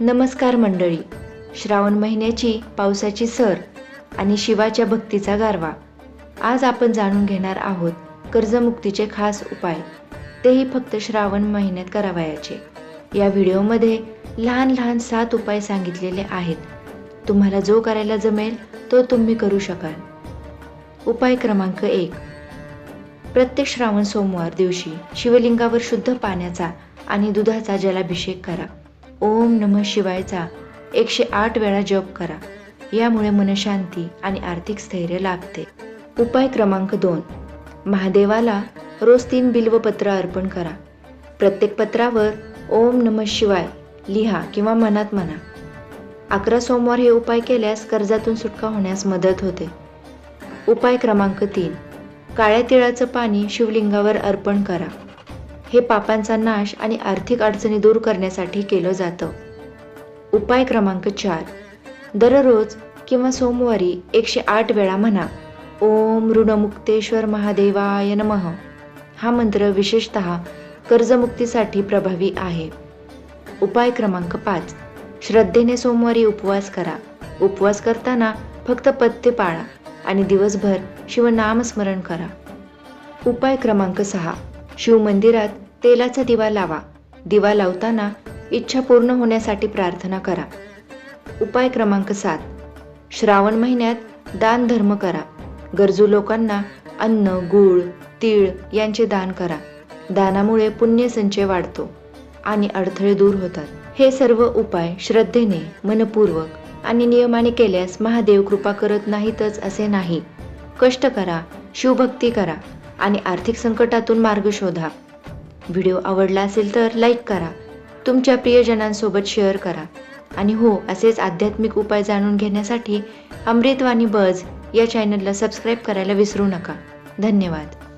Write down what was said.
नमस्कार मंडळी. श्रावण महिन्याची पावसाची सर आणि शिवाच्या भक्तीचा गारवा. आज आपण जाणून घेणार आहोत कर्जमुक्तीचे खास उपाय. तेही फक्त श्रावण महिन्यात करावयाचे. या व्हिडिओमध्ये लहान लहान सात उपाय सांगितलेले आहेत. तुम्हाला जो करायला जमेल तो तुम्ही करू शकाल. उपाय क्रमांक एक. प्रत्येक श्रावण सोमवार दिवशी शिवलिंगावर शुद्ध पाण्याचा आणि दुधाचा जलाभिषेक करा. ओम नम शिवायचा एकशे आठ वेळा जप करा. यामुळे मनशांती आणि आर्थिक स्थैर्य लाभते. उपाय क्रमांक दोन. महादेवाला रोज तीन बिल्वपत्र अर्पण करा. प्रत्येक पत्रावर ओम नम शिवाय लिहा किंवा मनात म्हणा. अकरा सोमवार हे उपाय केल्यास कर्जातून सुटका होण्यास मदत होते. उपाय क्रमांक तीन. काळ्या तिळाचं पाणी शिवलिंगावर अर्पण करा. हे पापांचा नाश आणि आर्थिक अडचणी दूर करण्यासाठी केलं जातं. उपाय क्रमांक चार. दररोज किंवा सोमवारी एकशे आठ वेळा म्हणा. ओम ऋणमुक्तेश्वर महादेवाय नमः. हा मंत्र विशेषत कर्जमुक्तीसाठी प्रभावी आहे. उपाय क्रमांक पाच. श्रद्धेने सोमवारी उपवास करा. उपवास करताना फक्त पथ्य पाळा आणि दिवसभर शिवनामस्मरण करा. उपाय क्रमांक सहा. शिवमंदिरात तेलाचा दिवा लावा. दिवा लावताना इच्छा पूर्ण होण्यासाठी प्रार्थना करा. उपाय क्रमांक सात. श्रावण महिन्यात दान धर्म करा. गरजू लोकांना अन्न गूळ तीळ यांचे दान करा. दानामुळे पुण्य संचय वाढतो आणि अडथळे दूर होतात. हे सर्व उपाय श्रद्धेने मनपूर्वक आणि नियमाने केल्यास महादेव कृपा करत नाहीतच असे नाही. कष्ट करा शिवभक्ती करा आणि आर्थिक संकटातून मार्ग शोधा. व्हिडिओ आवडला असेल तर लाईक करा. तुमच्या प्रियजनांसोबत शेअर करा. आणि हो असेच आध्यात्मिक उपाय जाणून घेण्यासाठी अमृतवाणी बज या चॅनलला सबस्क्राईब करायला विसरू नका. धन्यवाद.